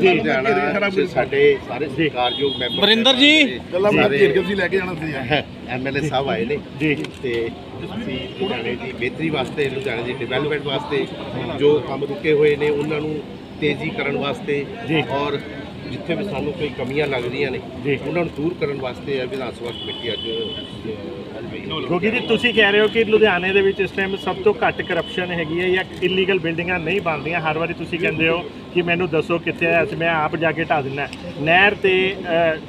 ਜੀ ਸਾਡੇ ਸਾਰੇ ਸਤਿਕਾਰਯੋਗ ਮੈਂਬਰ ਵਰਿੰਦਰ ਜੀ। ਗੱਲਾਂ ਮੈਂ ਸਾਰੇ ਘੇਰ ਕੇ ਤੁਸੀਂ ਲੈ ਕੇ ਜਾਣਾ ਸੀ ਐਮਐਲਏ ਸਾਹਿਬ ਆਏ ਨੇ ਜੀ ਤੇ ਅਸੀਂ ਲੁਧਿਆਣੇ ਦੀ ਬਿਹਤਰੀ ਵਾਸਤੇ ਲੁਧਿਆਣੇ ਦੀ ਡਿਵੈਲਪਮੈਂਟ ਵਾਸਤੇ ਜੋ ਕੰਮ ਰੁਕੇ ਹੋਏ ਨੇ ਉਹਨਾਂ ਨੂੰ ਤੇਜ਼ੀ ਕਰਨ ਵਾਸਤੇ ਜੀ। ਔਰ ਜਿੱਥੇ ਵੀ ਸਾਨੂੰ ਕੋਈ ਕਮੀਆਂ ਲੱਗਦੀਆਂ ਨੇ। ਉਹਨਾਂ ਨੂੰ ਦੂਰ ਕਰਨ ਵਾਸਤੇ ਇਹ ਵਿਧਾਨ ਸਭਾ ਕਮੇਟੀ ਅੱਜ ਕਿਉਂਕਿ ਜੀ ਤੁਸੀਂ ਕਹਿ ਰਹੇ ਹੋ ਕਿ ਲੁਧਿਆਣੇ ਦੇ ਵਿੱਚ ਇਸ ਟਾਈਮ ਸਭ ਤੋਂ ਘੱਟ ਕਰਪਸ਼ਨ ਹੈਗੀ ਹੈ ਜਾਂ ਇਲੀਗਲ ਬਿਲਡਿੰਗਾਂ ਨਹੀਂ ਬਣਦੀਆਂ। ਹਰ ਵਾਰੀ ਤੁਸੀਂ ਕਹਿੰਦੇ ਹੋ ਕਿ ਮੈਨੂੰ ਦੱਸੋ ਕਿੱਥੇ ਹੈ ਅਸੀਂ ਮੈਂ ਆਪ ਜਾ ਕੇ ਢਾ ਦਿੰਦਾ ਨਹਿਰ ਤੇ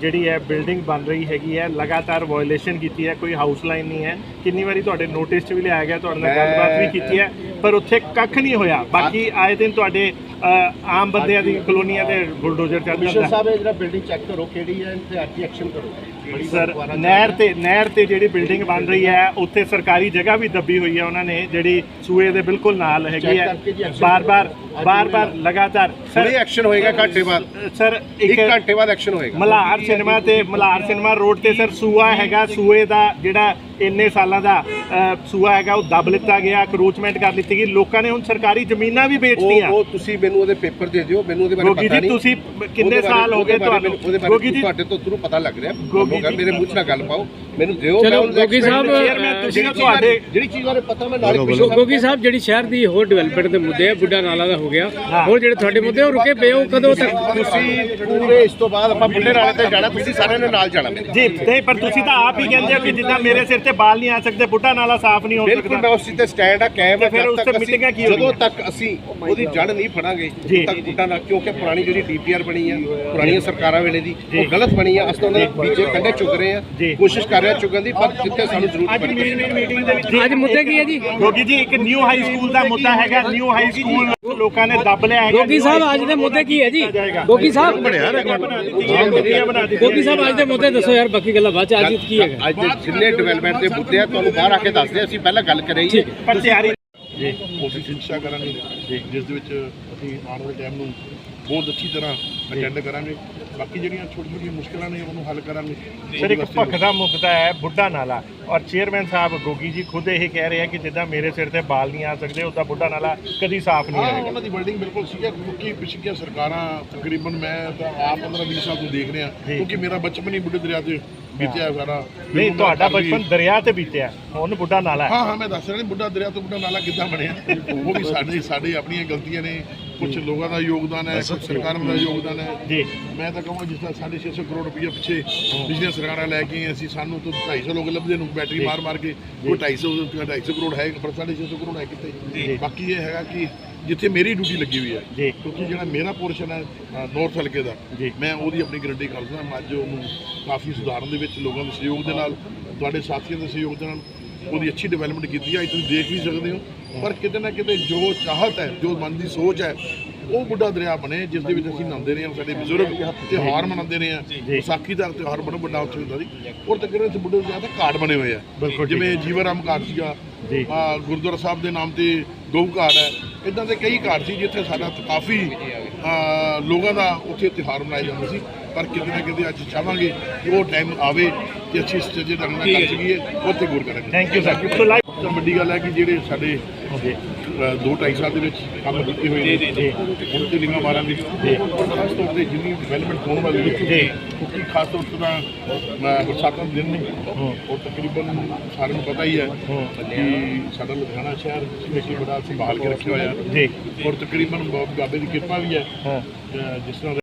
ਜਿਹੜੀ ਹੈ ਬਿਲਡਿੰਗ ਬਣ ਰਹੀ ਹੈਗੀ ਹੈ ਲਗਾਤਾਰ ਵਾਇਓਲੇਸ਼ਨ ਕੀਤੀ ਹੈ ਕੋਈ ਹਾਊਸ ਲਾਈਨ ਨਹੀਂ ਹੈ। ਕਿੰਨੀ ਵਾਰੀ ਤੁਹਾਡੇ ਨੋਟਿਸ 'ਚ ਵੀ ਲਿਆਇਆ ਗਿਆ ਤੁਹਾਡੇ ਨਾਲ ਗੱਲਬਾਤ ਵੀ ਕੀਤੀ ਹੈ। ਪਰ ਉੱਥੇ ਕੱਖ ਨਹੀਂ ਹੋਇਆ। ਬਾਕੀ ਆਏ ਦਿਨ ਤੁਹਾਡੇ ਆਮ ਬੰਦਿਆਂ ਦੀ ਕਲੋਨੀਆਂ ਤੇ ਬੁਲਡੋਜ਼ਰ ਚੱਲ ਜਾਂਦਾ। ਸਾਹਿਬ ਇਹ ਜਿਹੜਾ ਬਿਲਡਿੰਗ ਚੈੱਕ ਕਰੋ ਕਿਹੜੀ ਹੈ ਤੇ ਐਕਸ਼ਨ ਕਰੋ। ਸਰ ਨਹਿਰ ਤੇ ਨਹਿਰ ਤੇ ਜਿਹੜੀ ਬਿਲਡਿੰਗ ਬਣ ਰਹੀ ਹੈ ਉੱਥੇ ਸਰਕਾਰੀ ਜਗ੍ਹਾ ਵੀ ਦੱਬੀ ਹੋਈ ਹੈ ਉਹਨਾਂ ਨੇ ਜਿਹੜੀ ਸੂਏ ਦੇ ਬਿਲਕੁਲ ਨਾਲ ਹੈਗੀ ਹੈ। ਬਾਰ-ਬਾਰ। ਬਾਰ-ਬਾਰ ਲਗਾਤਾਰ। ਹੁਣੇ ਐਕਸ਼ਨ ਹੋਏਗਾ ਘੰਟੇ ਬਾਅਦ। ਸਰ ਇੱਕ ਘੰਟੇ ਬਾਅਦ ਐਕਸ਼ਨ ਹੋਏਗਾ। ਮਲਾਰ ਸਿਨੇਮਾ ਤੇ ਮਲਾਰ ਸਿਨੇਮਾ ਰੋਡ ਤੇ ਸਰ ਸੂਆ ਹੈਗਾ ਸੂਏ ਦਾ ਜਿਹੜਾ ਇੰਨੇ ਸਾਲਾਂ ਦਾ ਅ, ਸੂਆ ਹੈਗਾ ਉਹ ਦੱਬ ਲਿੱਤਾ ਗਿਆ ਕਰੂਚਮੈਂਟ ਕਰ ਲਿੱਤੀ ਗਈ। ਲੋਕਾਂ ਨੇ ਹੁਣ ਸਰਕਾਰੀ ਜ਼ਮੀਨਾਂ ਵੀ ਉਹ ਵੇਚਤੀਆਂ। ਉਹ ਤੁਸੀਂ ਮੈਨੂੰ ਉਹਦੇ ਪੇਪਰ ਦੇ ਦਿਓ ਮੈਨੂੰ ਉਹਦੇ ਬਾਰੇ ਗੋਗੀ ਪਤਾ ਜੀ ਨਹੀਂ। ਤੁਸੀਂ ਕਿੰਨੇ ਬਾਰੇ- ਸਾਲ ਹੋ ਉਹਦੇ ਗਏ ਬਾਰੇ ਤੁਹਾਨੂੰ? ਮੈਨੂੰ- ਉਹਦੇ ਬਾਰੇ ਗੋਗੀ ਜੀ ਤੁਹਾਡੇ ਤੋਂ ਥਰੂ ਪਤਾ ਲੱਗ ਰਿਹਾ। ਗੋਗੀ ਹੋਗਾ, ਜੀ- ਮੇਰੇ ਮੂੰਹ 'ਚ ਨਾ ਗੱਲ ਪਾਓ। ਮੈਨੂੰ ਦਿਓ ਚਲੋ, ਗੋਗੀ ਸਾਹਿਬ, ਤੁਸੀਂ ਤੁਹਾਡੇ ਜਿਹੜੀ ਚੀਜ਼ ਬਾਰੇ ਪਤਾ ਮੈਂ ਨਾਲ ਹੀ ਸੋ ਗੋਗੀ ਸਾਹਿਬ ਜਿਹੜੀ ਸ਼ਹਿਰ ਦੀ ਹੋਰ ਡਿਵੈਲਪਮੈਂਟ ਦੇ ਮੁੱਦੇ ਆ ਬੁੱਢਾ ਨਾਲਾ ਦਾ ਹੋ ਗਿਆ ਹਾਂ। ਹੋਰ ਜਿਹੜੇ ਤੁਹਾਡੇ ਮੁੱਦੇ ਉਹ ਰੁਕੇ ਪਏ ਹੋ ਕਦੋਂ ਤੱਕ? ਤੁਸੀਂ ਪੂਰੇ ਇਸ ਤੋਂ ਬਾਅਦ ਆਪਾਂ ਬੁੱਢੇ ਨਾਲੇ ਤੇ ਜਾਣਾ ਤੁਸੀਂ ਸਾਰਿਆਂ ਨੇ ਨਾਲ ਜਾਣਾ। ਜੀ ਨਹੀਂ ਪਰ ਤੁਸੀਂ ਤਾਂ ਆਪ ਹੀ ਕਹਿੰਦੇ ਹੋ ਕਿ ਜਿੱਦਾਂ ਮੇਰੇ ਸਿਰ ਤੇ ਬਾਲ ਨਹੀਂ ਆ ਸਕਦੇ ਬੁੱਢਾ ਨਾਲਾ ਸਾਫ਼ ਨਹੀਂ ਹੋ ਬਿਲਕੁਲ ਸਕਦਾ ਮੈਂ ਉਸ ਚੀਜ਼ ਤੇ ਸਟੈਂਡ ਆ ਕਾਇਮ ਤੇ ਫਿਰ ਉਸ ਤੇ ਮੀਟਿੰਗਾਂ ਕੀ ਜਦੋਂ? ਤੱਕ ਅਸੀਂ ਉਹਦੀ ਜੜ ਨਹੀਂ ਫੜਾਂਗੇ। ਉਦੋਂ ਤੱਕ ਬੁੱਢਾ ਨਾ ਕਿਉਂਕਿ ਪੁਰਾਣੀ ਜਿਹੜੀ ਡੀਪੀਆਰ ਬਣੀ ਆ ਪੁਰਾਣੀਆਂ ਸਰਕਾਰਾਂ ਵੇਲੇ ਦੀ ਉਹ ਗਲਤ ਬਣੀ ਆ ਅਸੀਂ ਤਾਂ ਉਹਨਾਂ ਦੇ ਬੀਜੇ ਕੰਡੇ ਚੁੱਕ ਰਹੇ ਆ। ਕੋਸ਼ਿਸ਼ ਕਰ ਰਹੇ ਆ ਚੁੱਕਣ ਦੀ ਪਰ ਜਿੱਥੇ ਸਾਨੂੰ ਜ਼ਰੂਰਤ ਅੱਜ ਪੜੀ ਮੀਟਿੰਗ ਮੀਟਿੰਗ ਦੇ ਵਿੱਚ ਅੱਜ ਮੁੱਦੇ ਕੀ ਹੈ ਜੀ? ਗੋਗੀ ਜੀ ਇੱਕ ਨਿਊ ਹਾਈ ਸਕੂਲ ਦਾ ਮੁੱਦਾ ਹੈਗਾ। ਨਿਊ ਹਾਈ ਸਕੂਲ ਲੋਕਾਂ ਨੇ ਦੱਬ ਲਿਆ ਹੈਗਾ। ਗੋਗੀ ਸਾਹਿਬ ਅੱਜ ਦੇ ਮੁੱਦੇ ਕੀ ਹੈ ਜੀ? ਗੋਗੀ ਸਾਹਿਬ। ਬਣਿਆ ਗੋਗੀ ਸਾਹਿਬ ਅੱਜ ਦੇ ਮੁੱਦੇ ਦੱਸੋ ਯਾਰ ਬਾਕੀ ਗੱਲਾਂ ਬਾਅਦ ਚ ਅੱਜ ਕੀ ਹੈਗਾ? ਅੱਜ ਦੇ ਜਿੰਨੇ ਡਿਵੈਲਪਮੈਂਟ ਦੇ ਮੁੱਦੇ ਆ ਤੁਹਾਨੂੰ ਬਾਹਰ ਆ ਕੇ ਦੱਸਦੇ ਅਸੀਂ ਪਹਿਲਾਂ ਗੱਲ ਕਰੀ ਹੈ। ਪਰ ਤਿਆਰੀ ਕੋਸ਼ਿਸ਼ ਸ਼ਿਕਸ਼ਾ ਕਰਾਂਗੇ। ਜਿਸ ਦੇ ਵਿੱਚ ਅਸੀਂ ਆਉਣ ਵਾਲੇ ਟਾਈਮ ਨੂੰ ਬਹੁਤ ਅੱਛੀ ਤਰ੍ਹਾਂ ਅਟੈਂਡ ਕਰਾਂਗੇ। ਬਾਕੀ ਜਿਹੜੀਆਂ ਛੋਟੀ ਛੋਟੀਆਂ ਮੁਸ਼ਕਲਾਂ ਨੇ ਉਹਨੂੰ ਹੱਲ ਕਰਾਂਗੇ। ਸਰ ਇੱਕ ਭੱਖ ਦਾ ਮੁੱਦਾ ਹੈ ਬੁੱਢਾ ਨਾਲਾ। ਔਰ ਚੇਅਰਮੈਨ ਸਾਹਿਬ ਗੋਗੀ ਜੀ ਖੁਦ ਇਹ ਕਹਿ ਰਹੇ ਆ ਕਿ ਜਿੱਦਾਂ ਮੇਰੇ ਸਿਰ ਤੇ ਬਾਲ ਨਹੀਂ ਆ ਸਕਦੇ ਉਦਾਂ ਬੁੱਢਾ ਨਾਲਾ ਕਦੀ ਸਾਫ਼ ਨਹੀਂ ਹੋਏਗਾ। ਉਹਨਾਂ ਦੀ ਬਿਲਡਿੰਗ ਬਿਲਕੁਲ ਹੈ। ਕਿਉਂਕਿ ਪਿਛਲੀਆਂ ਸਰਕਾਰਾਂ ਤਕਰੀਬਨ ਮੈਂ ਤਾਂ ਆਪ 15 20 ਸਾਲ ਤੋਂ ਦੇਖ ਰਿਹਾ। ਕਿਉਂਕਿ ਮੇਰਾ ਬਚਪਨ ਹੀ ਬੁੱਢੇ ਦਰਿਆ ਤੇ ਬੀਤਿਆ ਸਾਰਾ। ਨਹੀਂ ਤੁਹਾਡਾ ਬਚਪਨ ਦਰਿਆ ਤੇ ਬੀਤਿਆ। ਹੁਣ ਬੁੱਢਾ ਨਾਲਾ ਹਾਂ। ਹਾਂ ਮੈਂ ਦੱਸ ਰਿਹਾ ਨਹੀਂ ਬੁੱਢਾ ਦਰਿਆ ਤੋਂ ਬੁੱਢਾ ਨਾਲਾ ਕਿੱਦਾਂ ਬਣਿਆ? ਉਹ ਵੀ ਸਾਡੇ ਸਾਡੇ ਆਪਣੀਆਂ ਗਲਤੀਆਂ ਨੇ। ਕੁਝ ਲੋਕਾਂ ਦਾ ਯੋਗਦਾਨ ਹੈ ਕੁਝ ਸਰਕਾਰਾਂ ਦਾ ਯੋਗਦਾਨ ਹੈ। ਜੀ। ਮੈਂ ਤਾਂ ਕਹਾਂ ਜਿਸ ਤਰ੍ਹਾਂ 650 ਕਰੋੜ ਰੁਪਏ ਪਿੱਛੇ ਪਿਛਲੀਆਂ ਸਰਕਾਰਾਂ ਲੈ ਕੇ ਆਈਆਂ ਸੀ ਸਾਨੂੰ ਤਾਂ 250 ਲੋਕ ਲੱਭਦੇ ਨੂੰ ਬੈਟਰੀ ਮਾਰ ਮਾਰ ਕੇ ਕੋਈ 250 250 ਕਰੋੜ ਹੈ ਪਰ 650 ਕਰੋੜ ਹੈ ਕਿੱਥੇ? ਬਾਕੀ ਇਹ ਹੈਗਾ ਕਿ ਜਿੱਥੇ ਮੇਰੀ ਡਿਊਟੀ ਲੱਗੀ ਹੋਈ ਹੈ ਕਿਉਂਕਿ ਜਿਹੜਾ ਮੇਰਾ ਪੋਰਸ਼ਨ ਹੈ ਨਾਰਥ ਹਲਕੇ ਦਾ। ਮੈਂ ਉਹਦੀ ਆਪਣੀ ਗਰੰਟੀ ਕਰਦਾ ਮੈਂ ਅੱਜ ਉਹਨੂੰ ਕਾਫੀ ਸੁਧਾਰਨ ਦੇ ਵਿੱਚ ਲੋਕਾਂ ਦੇ ਸਹਿਯੋਗ ਦੇ ਨਾਲ ਤੁਹਾਡੇ ਸਾਥੀਆਂ ਦੇ ਸਹਿਯੋਗ ਦੇ ਨਾਲ ਉਹਦੀ ਅੱਛੀ ਡਿਵੈਲਪਮੈਂਟ ਕੀਤੀ ਹੈ ਤੁਸੀਂ ਦੇਖ ਵੀ ਸਕਦੇ ਹੋ। ਪਰ ਕਿਤੇ ਨਾ ਕਿਤੇ ਜੋ ਚਾਹਤ ਹੈ ਜੋ ਮਨ ਦੀ ਸੋਚ ਹੈ ਉਹ ਬੁੱਢਾ ਦਰਿਆ ਬਣੇ ਜਿਸ ਦੇ ਵਿੱਚ ਅਸੀਂ ਨਹਾਉਂਦੇ ਰਹੇ ਹਾਂ ਸਾਡੇ ਬਜ਼ੁਰਗ ਤਿਉਹਾਰ ਮਨਾਉਂਦੇ ਰਹੇ ਹਾਂ ਵਿਸਾਖੀ ਦਾ ਤਿਉਹਾਰ ਬੜਾ ਵੱਡਾ ਉੱਥੇ ਹੁੰਦਾ ਸੀ ਔਰ ਤਕਰੀਬਨ ਇੱਥੇ ਬੁੱਢੇ ਦਰਿਆ ਤੇ ਘਾਟ ਬਣੇ ਹੋਏ ਆ। ਜਿਵੇਂ ਜੀਵਨ ਰਾਮ ਘਾਟ ਸੀਗਾ ਗੁਰਦੁਆਰਾ ਸਾਹਿਬ ਦੇ ਨਾਮ ਤੇ ਗਊ ਘਾਟ ਹੈ। ਇਦਾਂ ਦੇ ਕਈ ਘਾਟ ਸੀ ਜਿੱਥੇ ਸਾਡਾ ਕਾਫੀ ਲੋਕਾਂ ਦਾ ਉੱਥੇ ਤਿਉਹਾਰ ਮਨਾਏ ਜਾਂਦੇ ਸੀ। ਪਰ ਕਿਤੇ ਨਾ ਕਿਤੇ ਅੱਜ ਚਾਹਾਂਗੇ ਕਿ ਉਹ ਟਾਈਮ ਆਵੇ ਕਿ ਅੱਛੀ ਸਟੇਜ ਢੰਗ ਨਾਲ ਕਰ ਸਕੀਏ ਉੱਥੇ ਗੁਰ ਕਰਾਂਗੇ। ਥੈਂਕ ਯੂ ਸਰ ਵੱਡੀ ਗੱਲ ਹੈ ਕਿ ਜਿਹੜੇ ਸਾਡੇ ਜੀ। ਦੋ ਢਾਈ ਸਾਲ ਦੇ ਵਿੱਚ ਕੰਮ ਕੀਤੇ ਹੋਏ ਨੇ। ਹੁਣ ਤੇ ਲਿੰਗਾ ਮਾਰਾਂਗੇ ਖਾਸ ਤੌਰ ਤੇ ਜਿੰਨੀ ਡਿਵੈਲਪਮੈਂਟ ਹੋਣ ਵਾਲੀ ਹੈ ਜੀ। ਕਿਉਂਕਿ ਖਾਸ ਤੌਰ ਤੇ ਤਾਂ ਬਰਸਾਤਾਂ ਦੇ ਦਿਨ ਨੇ। ਔਰ ਤਕਰੀਬਨ ਸਾਰਿਆਂ ਨੂੰ ਪਤਾ ਹੀ ਹੈ ਕਿ ਸਾਡਾ ਲੁਧਿਆਣਾ ਸ਼ਹਿਰ ਸਪੈਸ਼ਲੀ ਬੜਾ ਸੰਭਾਲ ਕੇ ਰੱਖਿਆ ਹੋਇਆ। ਜੀ। ਔਰ ਤਕਰੀਬਨ ਬਾਬੇ ਦੀ ਕਿਰਪਾ ਵੀ ਹੈ। ਜਿਸ ਤਰ੍ਹਾਂ